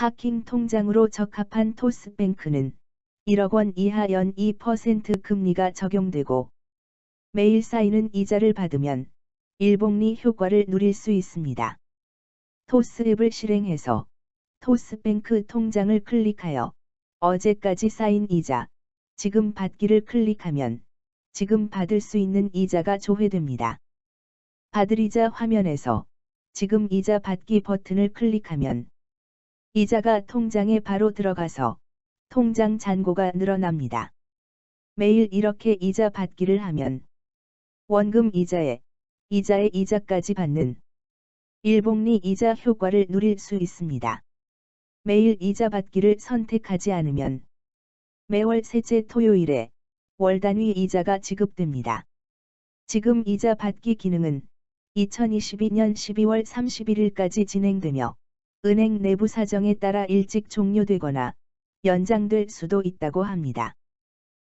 파킹 통장으로 적합한 토스뱅크는 1억 원 이하 연 2% 금리가 적용되고 매일 쌓이는 이자를 받으면 일복리 효과를 누릴 수 있습니다. 토스 앱을 실행해서 토스뱅크 통장을 클릭하여 어제까지 쌓인 이자, 지금 받기를 클릭하면 지금 받을 수 있는 이자가 조회됩니다. 받을 이자 화면에서 지금 이자 받기 버튼을 클릭하면 이자가 통장에 바로 들어가서 통장 잔고가 늘어납니다. 매일 이렇게 이자 받기를 하면 원금 이자에 이자의 이자까지 받는 일복리 이자 효과를 누릴 수 있습니다. 매일 이자 받기를 선택하지 않으면 매월 셋째 토요일에 월 단위 이자가 지급됩니다. 지금 이자 받기 기능은 2022년 12월 31일까지 진행되며 은행 내부 사정에 따라 일찍 종료되거나 연장될 수도 있다고 합니다.